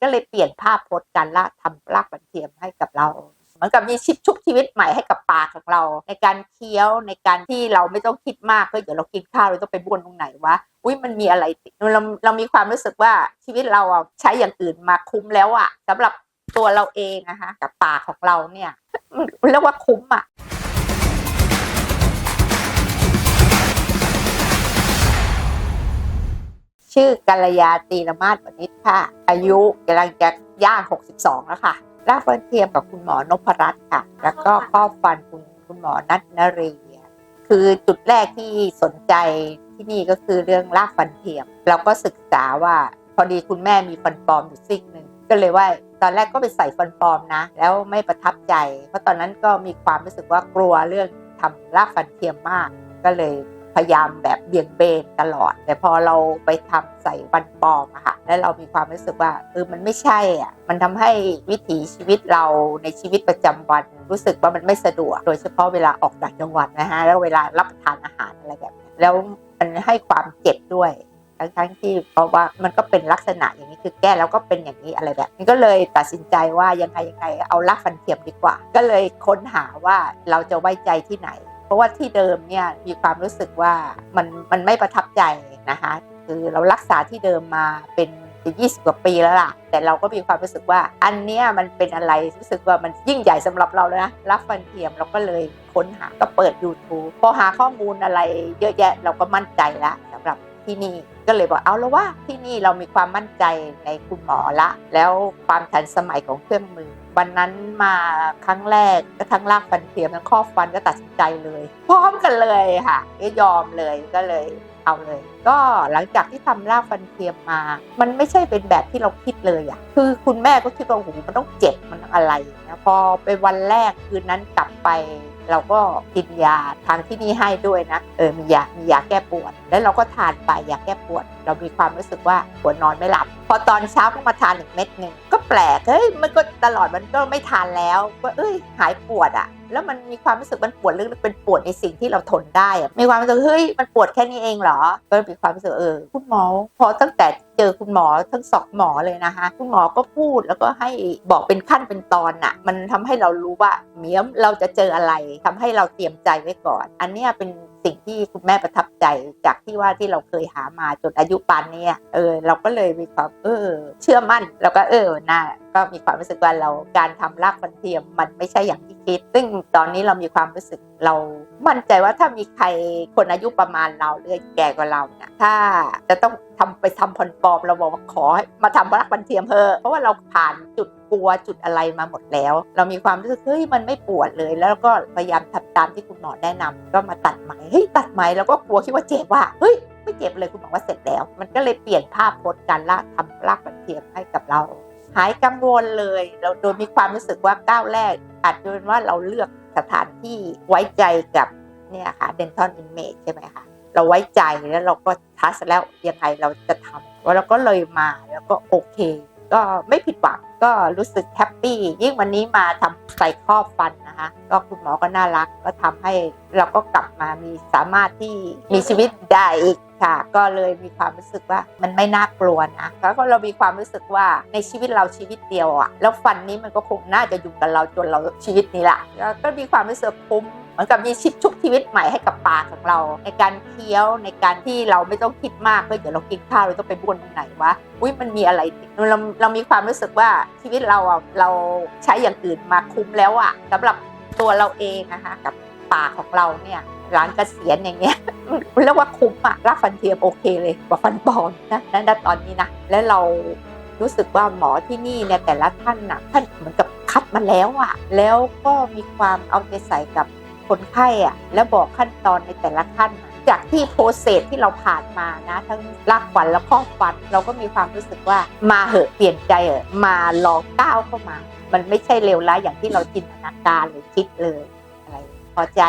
ก็เลยเปลี่ยนภาพพจน์การละทำรากฟันเทียมให้กับเราเหมือนกับมีชิปชุบชีวิตใหม่ให้กับปากของเรา ในการเคี้ยวในการที่เราไม่ต้องคิดมากเฮ้ยเดี๋ยวเรากินข้าวเราต้องไปบ้วนตรงไหนวะอุ้ยมันมีอะไรติดเราเรามีความรู้สึกว่าชีวิตเราใช้อย่างอื่นมาคุ้มแล้วอะสำหรับตัวเราเองนะคะกับปากของเราเนี่ยเรียกว่าคุ้มอะ ชื่อกัลยาตีรมาศวณิชค่ะ อายุกำลังจะย่าง 62 แล้วค่ะรากฟันเทียมกับคุณหมอนพรัตน์ค่ะ แล้วก็ครอบฟันคุณคุณหมอนัทนรีคือจุดแรกที่สนใจที่นี่ก็คือเรื่องรากฟันเทียม เราก็ศึกษาว่าพอดีคุณแม่มีฟันปลอมอยู่ซี่หนึ่งก็เลยว่าตอนแรกก็ไปใส่ฟันปลอมนะ แล้วไม่ประทับใจ เพราะตอนนั้นก็มีความรู้สึกว่ากลัวเรื่องทำรากฟันเทียมมาก ก็เลย ยายามแบบเบี่ยงเบนตลอด แต่พอเราไปทำใส่ฟันปลอมอะค่ะแล้วเรามีความรู้สึกว่าเออมันไม่ใช่อะมันทำให้วิถีชีวิตเราในชีวิตประจำวันรู้สึกว่ามันไม่สะดวก โดยเฉพาะเวลาออกต่างจังหวัดนะฮะแล้วเวลารับประทานอาหารอะไรแบบนี้แล้วมันให้ความเจ็บด้วยทั้งๆที่เพราะว่ามันก็เป็นลักษณะอย่างนี้คือแก้แล้วก็เป็นอย่างนี้อะไรแบบนี้ก็เลยตัดสินใจว่ายังไงยังไงเอาลักฟันเทียมดีกว่า ก็เลยค้นหาว่าเราจะไว้ใจที่ไหน ราะว่าที่เดิมเนี่ยมีความรู้สึกว่ามันมันไม่ประทับใจนะคะคือเรารักษาที่เดิมมาเป็นยี่สิบกว่าปีแล้วล่ะ แต่เราก็มีความรู้สึกว่า อันเนี้ยมันเป็นอะไรรู้สึกว่ามันยิ่งใหญ่สำหรับเราแล้วนะรับฟันเทียมเราก็เลยค้นหาก็เปิด YouTube พอหาข้อมูลอะไรเยอะแยะเราก็มั่นใจแล้วสำหรับที่นี่ ก็เลยบอกเอาแล้วว่าที่นี่เรามีความมั่นใจในคุณหมอละ แล้วความทันสมัยของเครื่องมือ วันนั้นมาครั้งแรกก็ทั้งลากฟันเทียมทั้งข้อฟันก็ตัดสินใจเลย พร้อมกันเลยค่ะก็ยอมเลยก็เลยเอาเลย ก็หลังจากที่ทำรากฟันเทียมมา มันไม่ใช่เป็นแบบที่เราคิดเลยอะคือคุณแม่ก็คิดว่าโอ้โหมันต้องเจ็บมันต้องอะไรนะพอไปวันแรกคืนนั้นกลับไป เราก็กินยาทางที่นี่ให้ด้วยนะเออมียามียาแก้ปวด แล้วเราก็ทานไปยาแก้ปวด เรามีความรู้สึกว่าปวดนอนไม่หลับ พอตอนเช้าก็มาทานอีกเม็ดหนึ่งก็แปลกเฮ้ยมันก็ตลอดมันก็ไม่ทานแล้วว่าเอ้ยหายปวดอะแล้วมันมีความรู้สึกมันปวดลึกๆเป็นปวดในสิ่งที่เราทนได้อะมีความรู้สึกเฮ้ยมันปวดแค่นี้เองเหรอ ก็มีความรู้สึกเออคุณหมอพอตั้งแต่ เจอคุณหมอทั้งสองหมอเลยนะคะ คุณหมอก็พูดแล้วก็ให้บอกเป็นขั้นเป็นตอนน่ะ มันทำให้เรารู้ว่าเมียมเราจะเจออะไรทำให้เราเตรียมใจไว้ก่อน อันนี้เป็นสิ่งที่คุณแม่ประทับใจจากที่ว่าที่เราเคยหามาจนอายุปานนี้เออเราก็เลยมีความเออ เชื่อมั่นแล้วก็เออน่าก็มีความรู้สึกว่าเราการทำรากฟันเทียมมันไม่ใช่อย่างที่คิด ซึ่งตอนนี้เรามีความรู้สึกเรา มั่นใจว่าถ้ามีใครคนอายุประมาณเราหรือแก่กว่าเราเนี่ยถ้าจะต้อง ทำไปทำพันปลอมเราบอกว่าขอให้มาทำรากฟันเทียมเถอเพราะว่าเราผ่านจุดกลัวจุดอะไรมาหมดแล้ว เรามีความรู้สึกเฮ้ยมันไม่ปวดเลย แล้วก็พยายามทำตามที่คุณหมอแนะนำก็มาตัดไหมเฮ้ยตัดไหมแล้วก็กลัวคิดว่าเจ็บว่ะเฮ้ยไม่เจ็บเลยคุณหมอว่าเสร็จแล้ว มันก็เลยเปลี่ยนภาพพจน์การละทำรากฟันเทียมให้กับเรา หายกังวลเลยเราโดยมีความรู้สึกว่าก้าวแรก อาจจะเป็นว่าเราเลือกสถานที่ไว้ใจกับเนี่ยค่ะ dental image ใช่ไหมคะเราไว้ใจแล้วเราก็ ทัสแล้วยังไงเราจะทำว่าเราก็เลยมาแล้วก็โอเค ก็ไม่ผิดหวังก็รู้สึกแฮปปี้ยิ่งวันนี้มาทำใส่ครอบฟันนะคะก็คุณหมอก็น่ารักก็ทำให้เราก็กลับมามีสามารถที่มีชีวิตได้อีกค่ะ ก็เลยมีความรู้สึกว่ามันไม่น่ากลัวนะแล้วก็เรามีความรู้สึกว่าในชีวิตเราชีวิตเดียวอะแล้วฟันนี้มันก็คงน่าจะอยู่กับเราจนเราชีวิตนี้แหละก็มีความรู้สึกคุ้ม เหมือนกับมีชิปชุบชีวิตใหม่ให้กับปากของเรา ในการเคี้ยวในการที่เราไม่ต้องคิดมากเฮ้ยเดี๋ยวเรากินข้าวเราต้องไปบ้วนตรงไหนวะอุ้ยมันมีอะไรเราเรามีความรู้สึกว่าชีวิตเราอะเราใช้อย่างอื่นมาคุ้มแล้วอะสำหรับตัวเราเองนะคะกับปากของเราเนี่ยหลังเกษียณอย่างเงี้ยเรียกว่าคุ้มอะรากฟันเทียมโอเคเลยกว่าฟันปลอมนะนั่นตอนนี้นะแล้วเรารู้สึกว่าหมอที่นี่เนี่ยแต่ละท่านน่ะท่านเหมือนกับคัดมาแล้วอะแล้วก็มีความเอาใจใส่กับ คนไข้อะแล้วบอกขั้นตอนในแต่ละขั้น จากที่โปรเซสที่เราผ่านมานะ ทั้งรักฟันและข้อฟัน เราก็มีความรู้สึกว่ามาเหอะเปลี่ยนใจเหอะมาลองก้าวเข้ามา มันไม่ใช่เลวร้ายอย่างที่เราจินตนาการหรือคิดเลยอะไรพอใจ